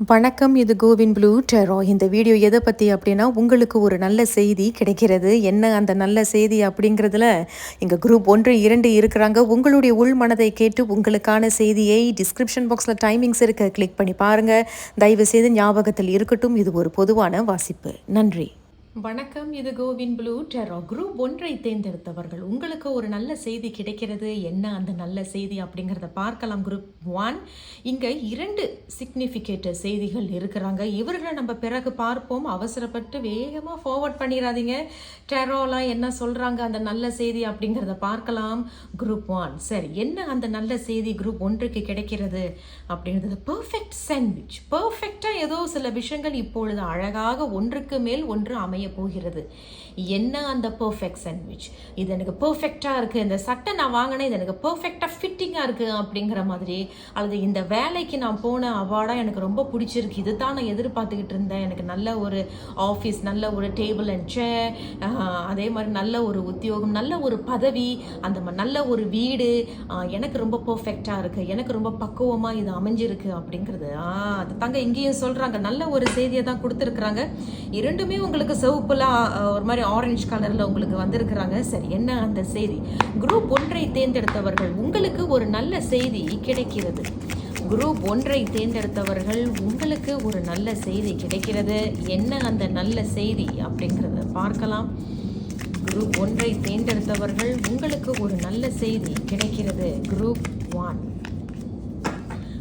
வணக்கம் இது CoWIN blue டெரோ. இந்த வீடியோ எதை பற்றி அப்படின்னா உங்களுக்கு ஒரு நல்ல செய்தி கிடைக்கிறது. என்ன அந்த நல்ல செய்தி அப்படிங்கிறதுல எங்கள் குரூப் ஒன்று இரண்டு இருக்கிறாங்க. உங்களுடைய உள் மனதை கேட்டு உங்களுக்கான செய்தியை டிஸ்கிரிப்ஷன் பாக்ஸில் டைமிங்ஸ் இருக்க. கிளிக் பண்ணி பாருங்கள் தயவு செய்து ஞாபகத்தில் இருக்கட்டும். இது ஒரு பொதுவான வாசிப்பு. நன்றி. வணக்கம் இது கோவின் ப்ளூ டெரோ. குரூப் ஒன்றை தேர்ந்தெடுத்தவர்கள் உங்களுக்கு ஒரு நல்ல செய்தி கிடைக்கிறது என்ன அந்த நல்ல செய்தி அப்படிங்கிறத பார்க்கலாம். குரூப் ஒன் இங்கே இரண்டு சிக்னிஃபிகேட் செய்திகள் இருக்கிறாங்க. இவர்களை நம்ம பிறகு பார்ப்போம். அவசரப்பட்டு வேகமாக ஃபார்வர்ட் பண்ணிடாதீங்க. டெரோலாம் என்ன சொல்கிறாங்க அந்த நல்ல செய்தி அப்படிங்கிறத பார்க்கலாம். குரூப் ஒன் சரி என்ன அந்த நல்ல செய்தி குரூப் ஒன்றுக்கு கிடைக்கிறது அப்படிங்கிறது. பர்ஃபெக்ட் சாண்ட்விச் பர்ஃபெக்டாக ஏதோ சில விஷயங்கள் இப்பொழுது அழகாக ஒன்றுக்கு மேல் ஒன்று அமைய போகிறது. என்ன அந்த பர்ஃபெக்ட் சாண்ட்விச் இது எனக்கு பர்ஃபெக்டாக இருக்குது இந்த சட்டை நான் வாங்கினேன். இது எனக்கு பர்ஃபெக்டாக ஃபிட்டிங்காக இருக்குது அப்படிங்கிற மாதிரி அல்லது இந்த வேலைக்கு நான் போன அவார்டாக எனக்கு ரொம்ப பிடிச்சிருக்கு. இது தான் நான் எதிர்பார்த்துக்கிட்டு இருந்தேன். எனக்கு நல்ல ஒரு ஆஃபீஸ் நல்ல ஒரு டேபிள் அண்ட் சேர் அதே மாதிரி நல்ல ஒரு உத்தியோகம் நல்ல ஒரு பதவி அந்த நல்ல ஒரு வீடு. எனக்கு ரொம்ப பர்ஃபெக்டாக இருக்குது எனக்கு ரொம்ப பக்குவமாக இது அமைஞ்சிருக்கு அப்படிங்கிறது. அது தாங்க இங்கேயும் சொல்கிறாங்க நல்ல ஒரு செய்தியை தான் கொடுத்துருக்குறாங்க. இரண்டுமே உங்களுக்கு சிவப்புல ஆஹ், ஒரு மாதிரி ஆரஞ்சு கலரில் உங்களுக்கு வந்திருக்கிறாங்க. சரி என்ன அந்த செய்தி? குரூப் ஒன்றை தேர்ந்தெடுத்தவர்கள் உங்களுக்கு ஒரு நல்ல செய்தி கிடைக்கிறது. குரூப் ஒன்றை தேர்ந்தெடுத்தவர்கள் உங்களுக்கு ஒரு நல்ல செய்தி கிடைக்கிறது. என்ன அந்த நல்ல செய்தி அப்படிங்கிறத பார்க்கலாம். குரூப் ஒன்றை தேர்ந்தெடுத்தவர்கள் உங்களுக்கு ஒரு நல்ல செய்தி கிடைக்கிறது. குரூப் ஒன்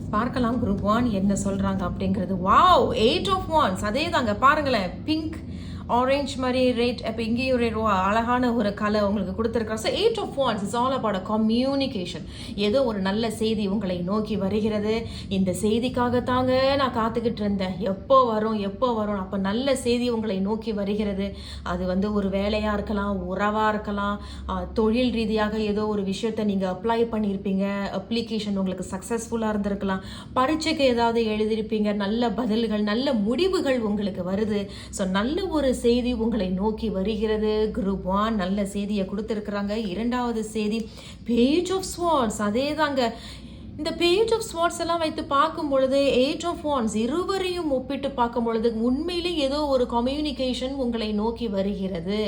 பார்க்கலாம் குரூப் ஒன் என்ன சொல்றாங்க அப்படிங்கிறது. வாவ் எயிட் ஆஃப் ஒன்ஸ் அதே தாங்க பாருங்களேன் பிங்க் ஆரேஞ்ச் மாதிரி ரேட் இப்போ இங்கேயும் ஒரு அழகான ஒரு கலை உங்களுக்கு கொடுத்துருக்காரு so eight of ones is all about communication ஏதோ ஒரு நல்ல செய்தி உங்களை நோக்கி வருகிறது. இந்த செய்திக்காக தாங்க நான் காத்துக்கிட்டு இருந்தேன். எப்போ வரும் எப்போ வரும் அப்போ நல்ல செய்தி உங்களை நோக்கி வருகிறது. அது வந்து ஒரு வேலையாக இருக்கலாம் உறவாக இருக்கலாம். தொழில் ரீதியாக ஏதோ ஒரு விஷயத்தை நீங்கள் அப்ளை பண்ணியிருப்பீங்க. அப்ளிகேஷன் உங்களுக்கு சக்ஸஸ்ஃபுல்லாக இருந்திருக்கலாம். பரீட்சைக்கு ஏதாவது எழுதியிருப்பீங்க. நல்ல பதில்கள் நல்ல முடிவுகள் உங்களுக்கு வருது. ஸோ நல்ல ஒரு செய்தி உங்களை நோக்கி வருகிறது. குரூப் ஒன் நல்ல செய்தியை கொடுத்துருக்குறாங்க. இரண்டாவது செய்தி பேஜ் ஆஃப் ஸ்வார்ட்ஸ் அதே தாங்க இந்த பேஜ் ஆஃப் ஸ்வாட்ஸ் எல்லாம் வைத்து பார்க்கும் பொழுது ஏஜ் ஆஃப் வான்ஸ் இருவரையும் ஒப்பிட்டு பார்க்கும் பொழுது உண்மையிலே ஏதோ ஒரு கம்யூனிகேஷன் உங்களை நோக்கி வருகிறது.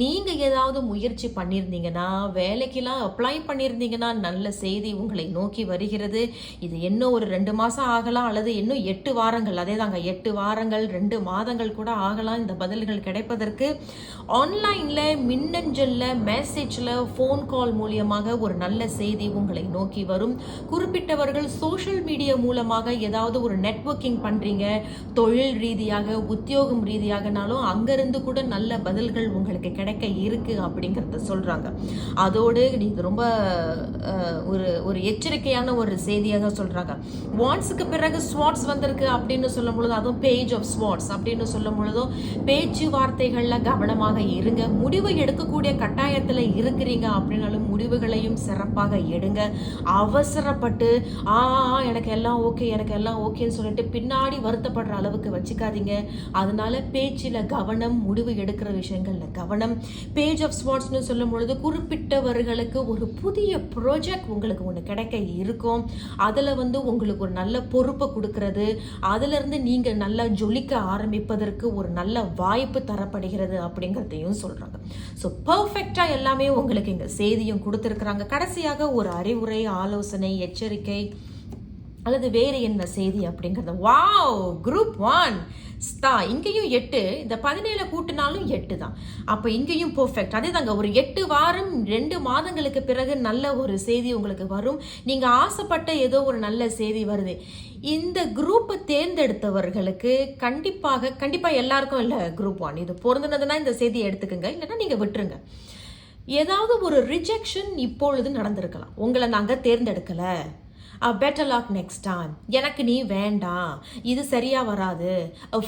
நீங்கள் ஏதாவது முயற்சி பண்ணியிருந்தீங்கன்னா வேலைக்கெல்லாம் அப்ளை பண்ணியிருந்தீங்கன்னா நல்ல செய்தி உங்களை நோக்கி வருகிறது. இது இன்னும் ஒரு ரெண்டு மாதம் ஆகலாம் அல்லது இன்னும் எட்டு வாரங்கள் அதே தாங்க எட்டு வாரங்கள் ரெண்டு மாதங்கள் கூட ஆகலாம் இந்த பதில்கள் கிடைப்பதற்கு. ஆன்லைனில் மின்னஞ்சலில் மெசேஜில் ஃபோன் கால் மூலியமாக ஒரு நல்ல செய்தி உங்களை நோக்கி வரும். குறிப்பிட்டவர்கள் சோஷியல் மீடியா மூலமாக ஏதாவது ஒரு நெட்வொர்க்கிங் பண்ணுறீங்க தொழில் ரீதியாக உத்தியோகம் ரீதியாகனாலும் அங்கேருந்து கூட நல்ல பதில்கள் உங்களுக்கு கிடைக்க இருக்கு அப்படிங்கிறத சொல்கிறாங்க அதோடு இது ரொம்ப ஒரு ஒரு எச்சரிக்கையான ஒரு செய்தியாக சொல்கிறாங்க வாட்ஸுக்கு பிறகு ஸ்வாட்ஸ் வந்திருக்கு அப்படின்னு சொல்லும் பொழுது அதுவும் பேஜ் ஆஃப் ஸ்வாட்ஸ் அப்படின்னு சொல்லும் பொழுதும் பேச்சுவார்த்தைகளில் கவனமாக இருங்க. முடிவு எடுக்கக்கூடிய கட்டாயத்தில் இருக்கிறீங்க அப்படின்னாலும் முடிவுகளையும் சிறப்பாக எடுங்க. அவசரப்பட்டு ஆ ஆ, எனக்கு எல்லாம் ஓகே எனக்கு எல்லாம் ஓகேன்னு சொல்லிட்டு பின்னாடி வருத்தப்படுற அளவுக்கு வச்சுக்காதீங்க. அதனால பேச்சில் கவனம் முடிவு எடுக்கிற விஷயங்கள்ல கவனம். பேஜ் ஆஃப் ஸ்வாட்ஸ்னு சொல்லும் பொழுது குறிப்பிட்டவர்களுக்கு ஒரு புதிய ப்ராஜெக்ட் உங்களுக்கு ஒன்று கிடைக்க இருக்கும். அதில் வந்து உங்களுக்கு ஒரு நல்ல பொறுப்பை கொடுக்கறது. அதிலிருந்து நீங்கள் நல்லா ஜொலிக்க ஆரம்பிப்பதற்கு ஒரு நல்ல வாய்ப்பு தரப்படுகிறது அப்படிங்கிறதையும் சொல்கிறாங்க ஸோ பர்ஃபெக்டாக எல்லாமே உங்களுக்கு இங்கே செய்தியும் கொடுத்துருக்குறாங்க. கடைசியாக ஒரு அறிவுரை ஆலோசனை எச்சரிக்கை அல்லது வேறு என்ன செய்தி அப்படிங்கிறது. வாவ் குரூப் ஒன் ஸ்தா இங்கேயும் எட்டு. இந்த பதினேழு கூட்டினாலும் எட்டு தான். அப்போ இங்கேயும் பர்ஃபெக்ட் அதே தாங்க ஒரு எட்டு வாரம் ரெண்டு மாதங்களுக்கு பிறகு நல்ல ஒரு செய்தி உங்களுக்கு வரும். நீங்கள் ஆசைப்பட்ட ஏதோ ஒரு நல்ல செய்தி வருது. இந்த குரூப்பை தேர்ந்தெடுத்தவர்களுக்கு கண்டிப்பாக கண்டிப்பாக எல்லாருக்கும் இல்லை குரூப் ஒன் இது பொருந்தினதுன்னா இந்த செய்தியை எடுத்துக்கோங்க. இல்லைன்னா நீங்கள் விட்டுருங்க. ஏதாவது ஒரு ரிஜெக்ஷன் இப்பொழுது நடந்திருக்கலாம். உங்களை நாங்கள் தேர்ந்தெடுக்கலை. பெட்டர் லாக் நெக்ஸ்ட் டைம் எனக்கு நீ வேண்டாம். இது சரியாக வராது.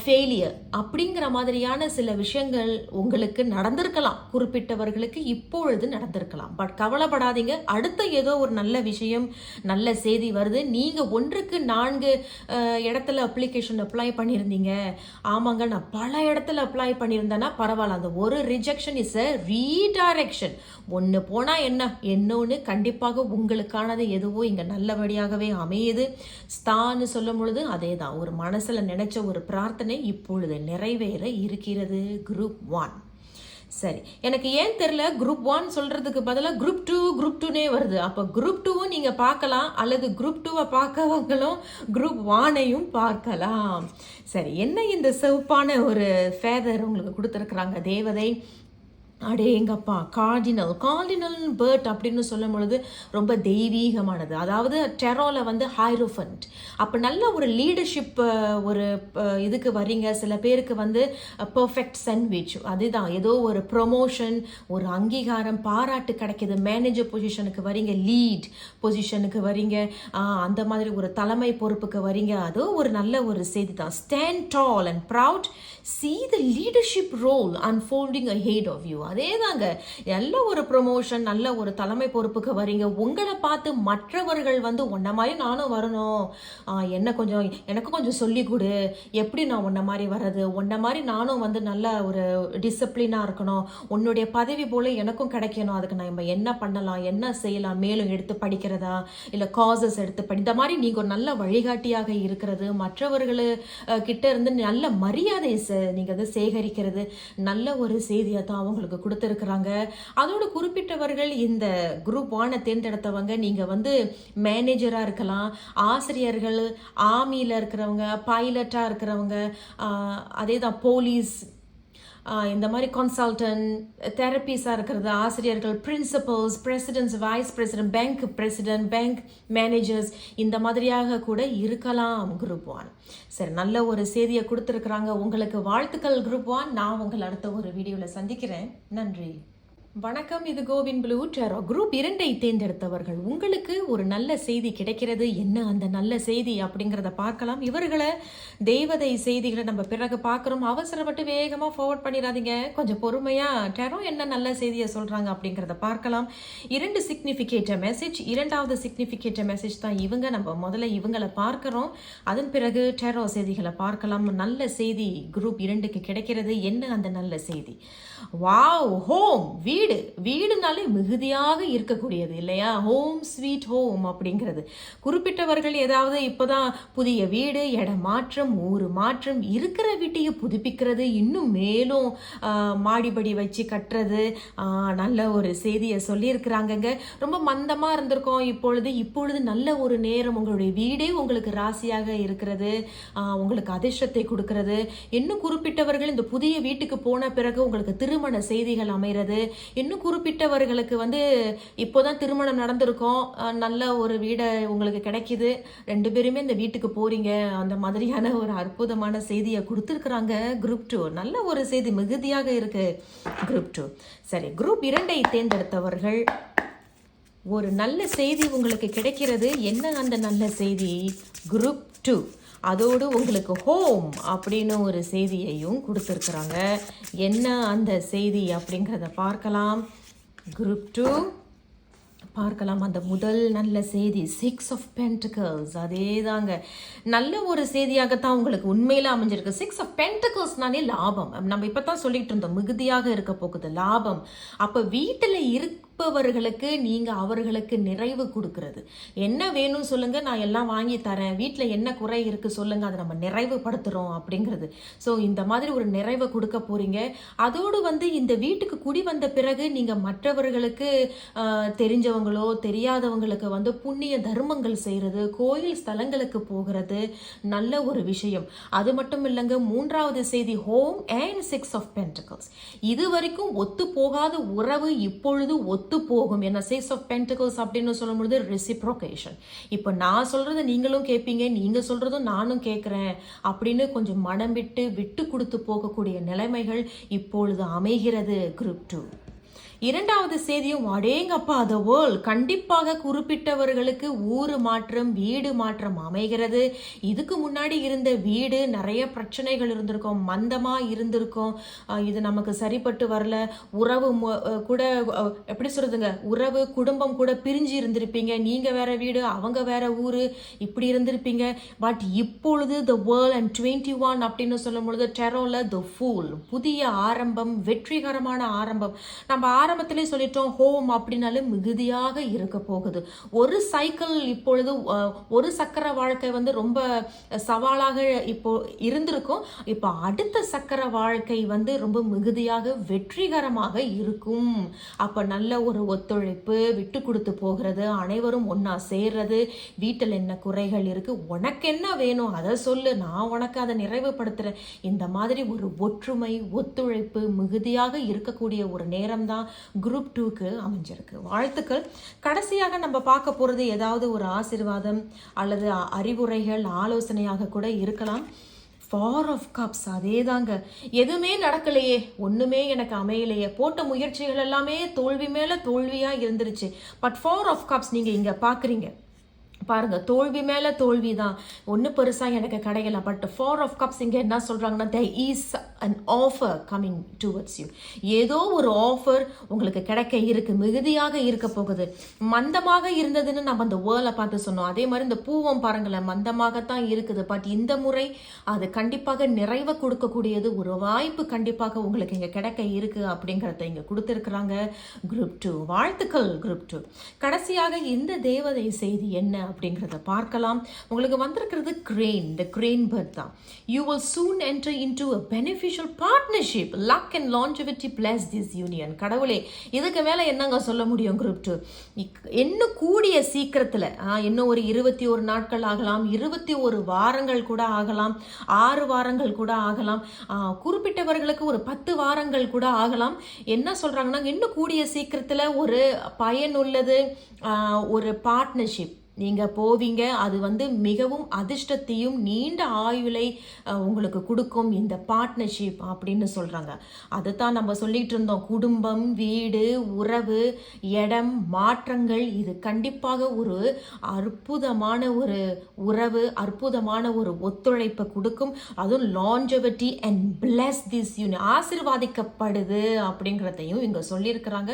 ஃபெயிலியர் அப்படிங்கிற மாதிரியான சில விஷயங்கள் உங்களுக்கு நடந்திருக்கலாம். குறிப்பிட்டவர்களுக்கு இப்பொழுது நடந்திருக்கலாம். பட் கவலைப்படாதீங்க. அடுத்த ஏதோ ஒரு நல்ல விஷயம் நல்ல செய்தி வருது. நீங்கள் ஒன்றுக்கு நான்கு இடத்துல அப்ளிகேஷன் அப்ளை பண்ணியிருந்தீங்க. ஆமாங்க நான் பல இடத்துல அப்ளை பண்ணியிருந்தேன்னா பரவாயில்ல. அந்த ஒரு ரிஜெக்ஷன் இஸ் அ ரீடைரக்ஷன் ஒன்று போனால் என்ன? இன்னொன்று கண்டிப்பாக உங்களுக்கானது எதுவோ இங்கே நல்லபடியாக உண்மையாகவே அமையுது. ஸ்தான்னு சொல்லும் பொழுது அதே தான் ஒரு மனசில் நினைச்ச ஒரு பிரார்த்தனை இப்பொழுது நிறைவேற இருக்கிறது. குரூப் ஒன் சரி. எனக்கு ஏன் தெரில குரூப் ஒன் சொல்கிறதுக்கு பதிலாக குரூப் டூ குரூப் டூனே வருது. அப்போ குரூப் டூவும் நீங்கள் பார்க்கலாம். அல்லது குரூப் டூவை பார்க்கவங்களும் குரூப் ஒனையும் பார்க்கலாம். சரி. என்ன இந்த சிவப்பான ஒரு ஃபேதர் உங்களுக்கு கொடுத்துருக்குறாங்க? தேவதை. அடேங்கப்பா கார்டினல் கார்டினல் பேர்ட் அப்படின்னு சொல்லும் பொழுது ரொம்ப தெய்வீகமானது. அதாவது டெரோல வந்து ஹைரோஃபண்ட் அப்போ நல்ல ஒரு லீடர்ஷிப் ஒரு இதுக்கு வரீங்க சில பேருக்கு வந்து பர்ஃபெக்ட் சாண்ட்விச் அதுதான். ஏதோ ஒரு ப்ரொமோஷன் ஒரு அங்கீகாரம் பாராட்டு கிடைக்கிது. மேனேஜர் பொசிஷனுக்கு வரீங்க லீட் பொசிஷனுக்கு வரீங்க அந்த மாதிரி ஒரு தலைமை பொறுப்புக்கு வரீங்க அது ஒரு நல்ல ஒரு செய்தி தான் stand tall and proud see the leadership role unfolding a hat off you அதே தாங்க நல்ல ஒரு ப்ரொமோஷன் நல்ல ஒரு தலைமை பொறுப்புக்கு வரீங்க உங்களை பார்த்து மற்றவர்கள் வந்து உன்ன மாதிரி நானும் வரணும். என்ன கொஞ்சம் எனக்கு கொஞ்சம் சொல்லி கொடு. எப்படி நான் உன்ன மாதிரி வர்றது? உன்ன மாதிரி நானும் வந்து நல்ல ஒரு டிசிப்ளினாக இருக்கணும். உன்னுடைய பதவி போல எனக்கும் கிடைக்கணும். அதுக்கு நம்ம என்ன பண்ணலாம்? என்ன செய்யலாம்? மேலும் எடுத்து படிக்கிறதா? இல்லை காசஸ் எடுத்து படி இந்த மாதிரி நீங்கள் ஒரு நல்ல வழிகாட்டியாக இருக்கிறது. மற்றவர்கள் கிட்ட இருந்து நல்ல மரியாதை நீங்கள் வந்து சேகரிக்கிறது. நல்ல ஒரு செய்தியை தான் அவங்களுக்கு கொடுத்துருக்குறாங்க. அதோட குறிப்பிட்டவர்கள் இந்த குரூப் ஒன்னை தேர்ந்தெடுத்தவங்க நீங்கள் வந்து மேனேஜராக இருக்கலாம் ஆசிரியர்கள் ஆர்மியில் இருக்கிறவங்க பைலட்டாக இருக்கிறவங்க அதே தான் போலீஸ் இந்த மாதிரி கன்சல்டன்ட் தெரப்பீஸாக இருக்கிறது ஆசிரியர்கள் principals presidents vice president bank president bank managers இந்த மாதிரியாக கூட இருக்கலாம் குரூப் ஒன் சரி நல்ல ஒரு செய்தியை கொடுத்துருக்குறாங்க. உங்களுக்கு வாழ்த்துக்கள் குரூப் ஒன் நான் உங்களை அடுத்த ஒரு வீடியோவில் சந்திக்கிறேன். நன்றி. வணக்கம் இது கோவின் ப்ளூ டெரோ குரூப் இரண்டை தேர்ந்தெடுத்தவர்கள். உங்களுக்கு ஒரு நல்ல செய்தி கிடைக்கிறது. என்ன அந்த நல்ல செய்தி அப்படிங்கிறத பார்க்கலாம். இவர்களை தெய்வதை செய்திகளை நம்ம பிறகு பார்க்குறோம். அவசரப்பட்டு வேகமாக ஃபார்வர்ட் பண்ணிடாதீங்க. கொஞ்சம் பொறுமையாக டெரோ என்ன நல்ல செய்தியை சொல்கிறாங்க அப்படிங்கிறத பார்க்கலாம். இரண்டு சிக்னிஃபிகேட்ட மெசேஜ் இரண்டாவது சிக்னிஃபிகேட்ட மெசேஜ் தான் இவங்க. நம்ம முதல்ல இவங்களை பார்க்குறோம். அதன் பிறகு டெரோ செய்திகளை பார்க்கலாம். நல்ல செய்தி குரூப் இரண்டுக்கு கிடைக்கிறது. என்ன அந்த நல்ல செய்தி? வாவ் ஹோம் வீ வீடு. வீடுனாலே மிகுதியாக இருக்கக்கூடியது இல்லையா? ஹோம் ஸ்வீட் ஹோம் அப்படிங்கிறது. குறிப்பிட்டவர்கள் ஏதாவது இப்போதான் புதிய வீடு இடம் மாற்றம் ஊர் மாற்றம் இருக்கிற வீட்டையே புதுப்பிக்கிறது இன்னும் மேலும் மாடிப்படி வச்சு கட்டுறது நல்ல ஒரு செய்தியை சொல்லியிருக்கிறாங்கங்க. ரொம்ப மந்தமாக இருந்திருக்கோம் இப்பொழுது. இப்பொழுது நல்ல ஒரு நேரம் உங்களுடைய வீடே உங்களுக்கு ராசியாக இருக்கிறது உங்களுக்கு அதிர்ஷ்டத்தை கொடுக்கறது. இன்னும் குறிப்பிட்டவர்கள் இந்த புதிய வீட்டுக்கு போன பிறகு உங்களுக்கு திருமண செய்திகள் அமைகிறது. இன்னும் குறிப்பிட்டவர்களுக்கு வந்து இப்போதான் திருமணம் நடந்திருக்கோம். நல்ல ஒரு வீடை உங்களுக்கு கிடைக்குது. ரெண்டு பேருமே இந்த வீட்டுக்கு போறீங்க. அந்த மாதிரியான ஒரு அற்புதமான செய்தியை கொடுத்துருக்குறாங்க குரூப் டூ நல்ல ஒரு செய்தி மிகுதியாக இருக்கு. குரூப் டூ சரி குரூப் இரண்டை தேர்ந்தெடுத்தவர்கள். ஒரு நல்ல செய்தி உங்களுக்கு கிடைக்கிறது. என்ன அந்த நல்ல செய்தி? குரூப் டூ அதோடு உங்களுக்கு ஹோம் அப்படின்னு ஒரு செய்தியையும் கொடுத்துருக்குறாங்க. என்ன அந்த செய்தி அப்படிங்கிறத பார்க்கலாம். குரூப் டூ பார்க்கலாம். அந்த முதல் நல்ல செய்தி சிக்ஸ் ஆஃப் பென்டிகல்ஸ் அதே தாங்க நல்ல ஒரு செய்தியாகத்தான் உங்களுக்கு உண்மையில் அமைஞ்சிருக்கு. சிக்ஸ் ஆஃப் பென்டிகல்ஸ்னாலே லாபம். நம்ம இப்போ தான் சொல்லிட்டு இருந்தோம் மிகுதியாக இருக்க போகுது லாபம். அப்போ வீட்டில் கேட்பவர்களுக்கு நீங்கள் அவர்களுக்கு நிறைவு கொடுக்கறது. என்ன வேணும் சொல்லுங்க நான் எல்லாம் வாங்கி தரேன். வீட்டில் என்ன குறை இருக்கு சொல்லுங்க அதை நம்ம நிறைவுபடுத்துகிறோம் அப்படிங்கிறது. ஸோ இந்த மாதிரி ஒரு நிறைவை கொடுக்க போறீங்க. அதோடு வந்து இந்த வீட்டுக்கு குடி வந்த பிறகு நீங்கள் மற்றவர்களுக்கு தெரிஞ்சவங்களோ தெரியாதவங்களுக்கு வந்து புண்ணிய தர்மங்கள் செய்கிறது கோயில் ஸ்தலங்களுக்கு போகிறது நல்ல ஒரு விஷயம். அது மட்டும் இல்லைங்க மூன்றாவது செய்தி home and six of pentacles இது வரைக்கும் ஒத்து போகாத உறவு இப்பொழுது ஒத்து ஒத்து போகும் என்ன சிக்ஸ் ஆஃப் பென்டிகல்ஸ் அப்படின்னு சொல்லும் பொழுது ரெசிப்ரோகேஷன் இப்போ நான் சொல்கிறத நீங்களும் கேட்பீங்க நீங்கள் சொல்கிறதும் நானும் கேட்குறேன் அப்படின்னு கொஞ்சம் மனம் விட்டு விட்டு கொடுத்து போகக்கூடிய நிலைமைகள் இப்பொழுது அமைகிறது. குரூப் டூ இரண்டாவது செய்தியும் அடேங்கப்பா த வேர்ல்ட் கண்டிப்பாக குறிப்பிட்டவர்களுக்கு ஊர் மாற்றம் வீடு மாற்றம் அமைகிறது. இதுக்கு முன்னாடி இருந்த வீடு நிறைய பிரச்சனைகள் இருந்திருக்கும் மந்தமாக இருந்திருக்கும். இது நமக்கு சரிப்பட்டு வரல. உறவு கூட எப்படி சொல்றதுங்க? உறவு குடும்பம் கூட பிரிஞ்சு இருந்திருப்பீங்க. நீங்கள் வேற வீடு அவங்க வேற ஊர் இப்படி இருந்திருப்பீங்க. பட் இப்பொழுது the world and twenty one அப்படின்னு சொல்லும் பொழுது டெரோல த ஃபூல் புதிய ஆரம்பம் வெற்றிகரமான ஆரம்பம். நம்ம ஆரம்பம் ஆரம்பத்திலே சொல்லிட்டோம் ஹோம் அப்படின்னாலே மிகுதியாக இருக்க போகுது. ஒரு சைக்கிள் இப்பொழுது ஒரு சக்கர வாழ்க்கை வந்து ரொம்ப சவாலாக இப்போ இருந்திருக்கும். இப்போ அடுத்த சக்கர வாழ்க்கை வந்து ரொம்ப மிகுதியாக வெற்றிகரமாக இருக்கும். அப்போ நல்ல ஒரு ஒத்துழைப்பு விட்டு கொடுத்து போகிறது அனைவரும் ஒன்றா சேர்றது வீட்டில் என்ன குறைகள் இருக்கு உனக்கு என்ன வேணும் அதை சொல்லு நான் உனக்கு அதை நிறைவுபடுத்துறேன். இந்த மாதிரி ஒரு ஒற்றுமை ஒத்துழைப்பு மிகுதியாக இருக்கக்கூடிய ஒரு நேரம் தான் குரூப் டூக்கு அமைஞ்சிருக்கு. வாழ்த்துக்கள். கடைசியாக நம்ம பார்க்க போகிறது ஏதாவது ஒரு ஆசீர்வாதம் அல்லது அ- அறிவுரைகள் ஆலோசனையாக கூட இருக்கலாம். ஃபார் ஆஃப் கப்ஸ் அதே தாங்க எதுவுமே நடக்கலையே. ஒன்றுமே எனக்கு அமையலையே. போட்ட முயற்சிகள் எல்லாமே தோல்வி மேலே தோல்வியாக இருந்துருச்சு. பட் ஃபார் ஆஃப் கப்ஸ் நீங்கள் இங்கே பார்க்குறீங்க. பாருங்க தோல்வி மேலே தோல்வி தான் ஒன்றும் பெருசாக எனக்கு கிடைக்கல. பட் ஃபார் ஆஃப் கப்ஸ் இங்கே என்ன சொல்கிறாங்கன்னா the is an offer coming towards you ஏதோ ஒரு ஆஃபர் உங்களுக்கு கிடைக்க இருக்கு மிகுதியாக இருக்க போகுது. மந்தமாக இருந்ததுன்னு நம்ம அந்த வேர்லை பார்த்து சொன்னோம். அதே மாதிரி இந்த பூவம் பாருங்களேன் மந்தமாகத்தான் இருக்குது. பட் இந்த முறை அது கண்டிப்பாக நிறைவை கொடுக்கக்கூடியது ஒரு வாய்ப்பு கண்டிப்பாக உங்களுக்கு இங்கே கிடைக்க இருக்கு அப்படிங்கிறத இங்கே கொடுத்துருக்குறாங்க குரூப் டூ வாழ்த்துக்கள் குரூப் டூ கடைசியாக இந்த தேவதை செய்தி என்ன அப்படிங்கிறத பார்க்கலாம். உங்களுக்கு வந்திருக்கிறது கிரெயின் இந்த கிரெயின் பேர்ட் தான். You will soon enter into a beneficial partnership luck and longevity bless this union கடவுளே இதுக்கு மேலே என்னங்க சொல்ல முடியும் குரூப் டூ இன்னும் கூடிய சீக்கிரத்தில் இன்னும் ஒரு இருபத்தி ஒரு நாட்கள் ஆகலாம் இருபத்தி ஒரு வாரங்கள் கூட ஆகலாம் ஆறு வாரங்கள் கூட ஆகலாம் குறிப்பிட்டவர்களுக்கு ஒரு பத்து வாரங்கள் கூட ஆகலாம். என்ன சொல்கிறாங்கன்னா இன்னும் கூடிய சீக்கிரத்தில் ஒரு பயனுள்ளது ஒரு பார்ட்னர்ஷிப் நீங்கள் போவீங்க. அது வந்து மிகவும் அதிர்ஷ்டத்தையும் நீண்ட ஆயுளை உங்களுக்கு கொடுக்கும் இந்த பார்ட்னர்ஷிப் அப்படின்னு சொல்கிறாங்க அதுதான் நம்ம சொல்லிகிட்டு இருந்தோம். குடும்பம் வீடு உறவு இடம் மாற்றங்கள் இது கண்டிப்பாக ஒரு அற்புதமான ஒரு உறவு அற்புதமான ஒரு ஒத்துழைப்பை கொடுக்கும். அதுவும் longevity and bless this union ஆசிர்வாதிக்கப்படுது அப்படிங்கிறதையும் இங்கே சொல்லியிருக்கிறாங்க.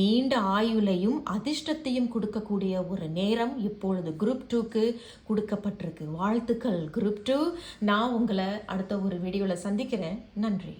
நீண்ட ஆயுளையும் அதிர்ஷ்டத்தையும் கொடுக்கக்கூடிய ஒரு நேரம் இப்பொழுது குரூப் டூக்கு கொடுக்கப்பட்டிருக்கு. வாழ்த்துக்கள் குரூப் டூ நான் உங்களை அடுத்த ஒரு வீடியோவில் சந்திக்கிறேன். நன்றி.